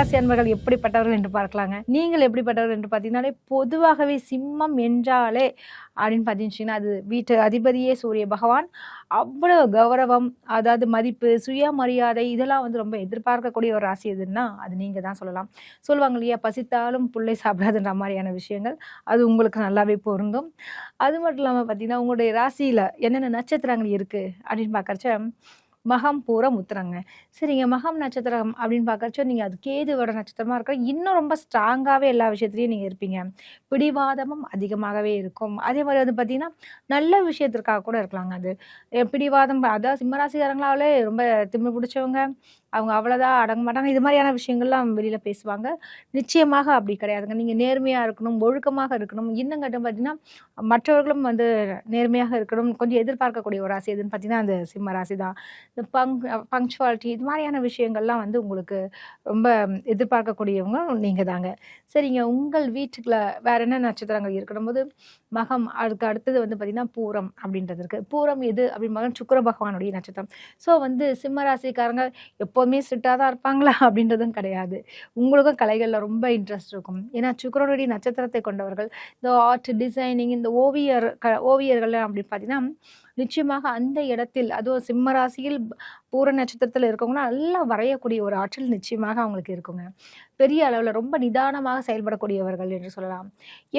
சிம்மராசி அன்பர்கள் எப்படிப்பட்டவர்கள் என்று பார்க்கலாங்க. நீங்கள் எப்படிப்பட்டவர்கள் என்று பார்த்தீங்கன்னாலே பொதுவாகவே சிம்மம் என்றாலே அப்படின்னு பார்த்தீங்கன்னா அது வீட்டு அதிபதியே சூரிய பகவான். அவ்வளோ கௌரவம் அதாவது மதிப்பு சுயமரியாதை இதெல்லாம் வந்து ரொம்ப எதிர்பார்க்கக்கூடிய ஒரு ராசி எதுன்னா அது நீங்கள் தான் சொல்லலாம். சொல்லுவாங்க இல்லையா பசித்தாலும் புள்ளை சாப்பிடாதுன்ற மாதிரியான விஷயங்கள். அது உங்களுக்கு நல்லாவே பொருந்தும். அது மட்டும் இல்லாமல் பார்த்தீங்கன்னா உங்களுடைய ராசியில் என்னென்ன நட்சத்திரங்கள் இருக்குது அப்படின்னு பார்க்கறச்ச மகம் பூரம் உத்திரங்க சரிங்க மகம் நட்சத்திரம் அப்படின்னு பார்க்குறச்சோ நீங்கள் அது கேதுவோட நட்சத்திரமாக இருக்க இன்னும் ரொம்ப ஸ்ட்ராங்காகவே எல்லா விஷயத்துலையும் நீங்கள் இருப்பீங்க. பிடிவாதமும் அதிகமாகவே இருக்கும். அதே மாதிரி வந்து பார்த்தீங்கன்னா நல்ல விஷயத்திற்காக கூட இருக்கலாங்க அது. பிடிவாதம் அதாவது சிம்மராசிக்காரங்களாலே ரொம்ப திமிரு பிடிச்சவங்க அவங்க அவ்வளோதான் அடங்க மாட்டாங்க. இது மாதிரியான விஷயங்கள்லாம் வெளியில் பேசுவாங்க. நிச்சயமாக அப்படி கிடையாதுங்க. நீங்கள் நேர்மையாக இருக்கணும் ஒழுக்கமாக இருக்கணும். இன்னும் கட்டம் பார்த்தீங்கன்னா மற்றவர்களும் வந்து நேர்மையாக இருக்கணும் கொஞ்சம் எதிர்பார்க்கக்கூடிய ஒரு ராசி எதுன்னு பார்த்தீங்கன்னா அந்த சிம்ம ராசி தான். இந்த பங் பங்க்சுவாலிட்டி இது மாதிரியான விஷயங்கள்லாம் வந்து உங்களுக்கு ரொம்ப எதிர்பார்க்கக்கூடியவங்க நீங்கள் தாங்க. சரிங்க. உங்கள் வீட்டுக்குள்ள வேற என்ன நட்சத்திரங்கள் இருக்கணும்? போது மகம் அதுக்கு அடுத்தது வந்து பார்த்திங்கன்னா பூரம் அப்படின்றது இருக்குது பூரம் எது அப்படின்னு பார்த்தா சுக்கர பகவானுடைய நட்சத்திரம். ஸோ வந்து சிம்ம ராசிக்காரங்க எப்போ எப்போதுமே ஸ்ட்ரிக்டாக தான் இருப்பாங்களா? அப்படின்றதும் கிடையாது. உங்களுக்கும் கலைகளில் ரொம்ப இன்ட்ரெஸ்ட் இருக்கும். ஏன்னா சுக்கரனுடைய நட்சத்திரத்தை கொண்டவர்கள் இந்த ஆர்ட் டிசைனிங் இந்த ஓவியர் க ஓவியர்கள் அப்படின்னு பார்த்தீங்கன்னா நிச்சயமாக அந்த இடத்தில் அதுவும் சிம்ம ராசியில் பூர நட்சத்திரத்தில் இருக்கவங்கன்னா நல்லா வரையக்கூடிய ஒரு ஆற்றல் நிச்சயமாக அவங்களுக்கு இருக்குங்க. பெரிய அளவில் ரொம்ப நிதானமாக செயல்படக்கூடியவர்கள் என்று சொல்லலாம்.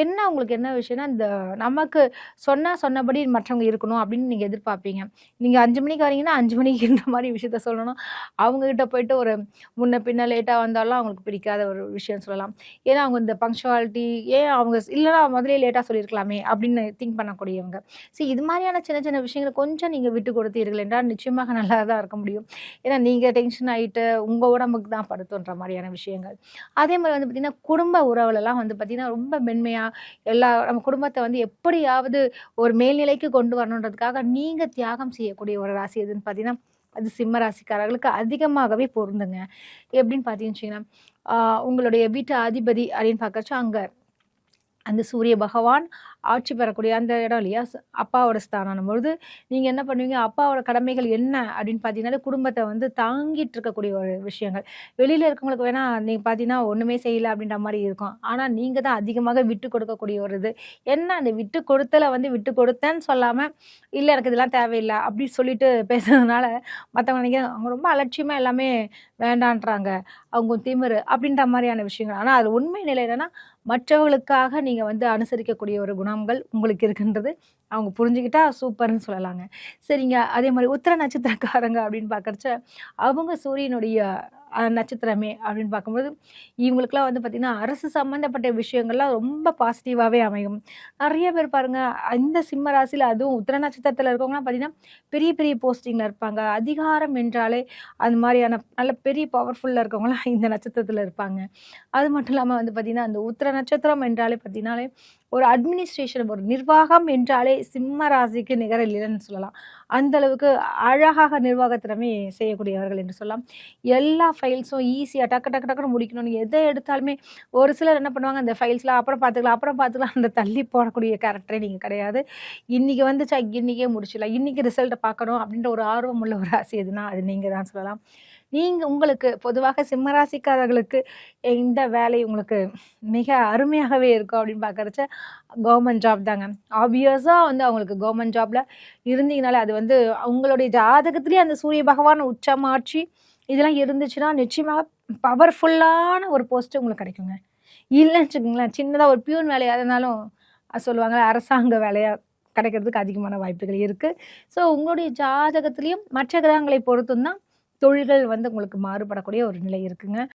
என்ன அவங்களுக்கு என்ன விஷயம்னா இந்த நமக்கு சொன்னால் சொன்னபடி மற்றவங்க இருக்கணும் அப்படின்னு நீங்கள் எதிர்பார்ப்பீங்க. நீங்கள் அஞ்சு மணிக்கு வரீங்கன்னா அஞ்சு மணிக்கு இந்த மாதிரி விஷயத்த சொல்லணும். அவங்கக்கிட்ட போயிட்டு ஒரு முன்ன பின்ன லேட்டாக வந்தாலும் அவங்களுக்கு பிடிக்காத ஒரு விஷயம் சொல்லலாம். ஏன்னா அவங்க இந்த பங்க்சுவாலிட்டி ஏன் அவங்க இல்லைனா முதலே லேட்டாக சொல்லியிருக்கலாமே அப்படின்னு திங்க் பண்ணக்கூடியவங்க. சரி இது மாதிரியான சின்ன சின்ன விஷயம் விஷயங்களை கொஞ்சம் நீங்கள் விட்டு கொடுத்தீர்கள் என்றால் நிச்சயமாக நல்லா தான் இருக்க முடியும். ஏன்னா நீங்கள் டென்ஷன் ஆகிட்டு உங்கள் உடம்புக்கு தான் படுத்துன்ற மாதிரியான விஷயங்கள். அதே மாதிரி வந்து பார்த்திங்கன்னா குடும்ப உறவுலலாம் வந்து பார்த்திங்கன்னா ரொம்ப மென்மையாக எல்லா நம்ம குடும்பத்தை வந்து எப்படியாவது ஒரு மேல்நிலைக்கு கொண்டு வரணுன்றதுக்காக நீங்கள் தியாகம் செய்யக்கூடிய ஒரு ராசி எதுன்னு பார்த்தீங்கன்னா அது சிம்ம ராசிக்காரர்களுக்கு அதிகமாகவே பொருந்துங்க. எப்படின்னு பார்த்தீங்கன்னு வச்சிங்கன்னா உங்களுடைய வீட்டு அதிபதி அப்படின்னு பார்க்கறச்ச அங்கே அந்த சூரிய பகவான் ஆட்சி பெறக்கூடிய அந்த இடம் இல்லையா? அப்பாவோட ஸ்தானம் பொழுது நீங்கள் என்ன பண்ணுவீங்க? அப்பாவோட கடமைகள் என்ன அப்படின்னு பார்த்தீங்கன்னா குடும்பத்தை வந்து தாங்கிட்டு இருக்கக்கூடிய ஒரு விஷயங்கள். வெளியில் இருக்கவங்களுக்கு வேணா நீங்கள் பார்த்தீங்கன்னா ஒன்றுமே செய்யலை அப்படின்ற மாதிரி இருக்கும். ஆனால் நீங்கள் தான் அதிகமாக விட்டு கொடுக்கக்கூடிய ஒரு இது. என்ன அந்த விட்டு கொடுத்தல வந்து விட்டு கொடுத்தேன்னு சொல்லாமல் இல்லை எனக்கு இதெல்லாம் தேவையில்லை அப்படின்னு சொல்லிட்டு பேசுறதுனால மற்றவங்க அவங்க ரொம்ப அலட்சியமாக எல்லாமே வேண்டான்றாங்க. அவங்க திமிரு அப்படின்ற மாதிரியான விஷயங்கள். ஆனால் அது உண்மை நிலை என்னன்னா மற்றவர்களுக்காக நீங்கள் வந்து அனுசரிக்கக்கூடிய ஒரு குணங்கள் உங்களுக்கு இருக்குன்றது. அவங்க புரிஞ்சுக்கிட்டா சூப்பர்னு சொல்லலாங்க. சரிங்க. அதே மாதிரி உத்தர நட்சத்திரக்காரங்க அப்படின்னு பார்க்குறச்ச அவங்க சூரியனுடைய நட்சத்திரமே அப்படின்னு பார்க்கும்போது இவங்களுக்குலாம் வந்து பார்த்திங்கன்னா அரசு சம்மந்தப்பட்ட விஷயங்கள்லாம் ரொம்ப பாசிட்டிவாகவே அமையும். நிறைய பேர் பாருங்கள் இந்த சிம்ம ராசியில் அதுவும் உத்திர நட்சத்திரத்தில் இருக்கவங்களாம் பார்த்திங்கன்னா பெரிய பெரிய போஸ்டிங்கில் இருப்பாங்க. அதிகாரம் என்றாலே அது மாதிரியான நல்ல பெரிய பவர்ஃபுல்லாக இருக்கவங்களாம் இந்த நட்சத்திரத்தில் இருப்பாங்க. அது மட்டும் இல்லாமல் வந்து பார்த்திங்கன்னா அந்த உத்திர நட்சத்திரம் என்றாலே பார்த்திங்கனாலே ஒரு அட்மினிஸ்ட்ரேஷன் ஒரு நிர்வாகம் என்றாலே சிம்ம ராசிக்கு நிகர் இல்லைன்னு சொல்லலாம். அந்த அளவுக்கு அழகாக நிர்வாகத்திறமை செய்யக்கூடியவர்கள் என்று சொல்லலாம். எல்லா ஃபைல்ஸும் ஈஸியாக டக்கு டக்கு டக்குன்னு முடிக்கணும்னு எதை எடுத்தாலுமே ஒரு சிலர் என்ன பண்ணுவாங்க அந்த ஃபைல்ஸ்லாம் அப்புறம் பார்த்துக்கலாம் அப்புறம் பார்த்துக்கலாம் அந்த தள்ளி போடக்கூடிய கேரக்டரே நீங்கள் கிடையாது. இன்றைக்கி வந்துச்சா இன்றைக்கே முடிச்சிடலாம். இன்றைக்கி ரிசல்ட்டை பார்க்கணும் அப்படின்ற ஒரு ஆர்வம் உள்ள ஒரு ராசி எதுனா அது நீங்கள் தான் சொல்லலாம். நீங்கள் உங்களுக்கு பொதுவாக சிம்மராசிக்காரர்களுக்கு இந்த வேலை உங்களுக்கு மிக அருமையாகவே இருக்கும் அப்படின்னு பார்க்கறச்ச கவர்மெண்ட் ஜாப் தாங்க. ஆப்வியஸாக வந்து அவங்களுக்கு கவர்மெண்ட் ஜாபில் இருந்தீங்கனாலே அது வந்து அவங்களுடைய ஜாதகத்திலேயே அந்த சூரிய பகவான் உச்சமாட்சி இதெல்லாம் இருந்துச்சுன்னா நிச்சயமாக பவர்ஃபுல்லான ஒரு போஸ்ட்டு உங்களுக்கு கிடைக்குங்க. இல்லைன்னு வச்சுக்கோங்களேன் சின்னதாக ஒரு பியூன் வேலையாக இருந்தாலும் சொல்லுவாங்க அரசாங்க வேலையாக கிடைக்கிறதுக்கு அதிகமான வாய்ப்புகள் இருக்குது ஸோ உங்களுடைய ஜாதகத்துலேயும் மற்ற கிரகங்களை பொறுத்தும் தான் தொழில்கள் வந்து உங்களுக்கு மாறுபடக்கூடிய ஒரு நிலை இருக்குங்க.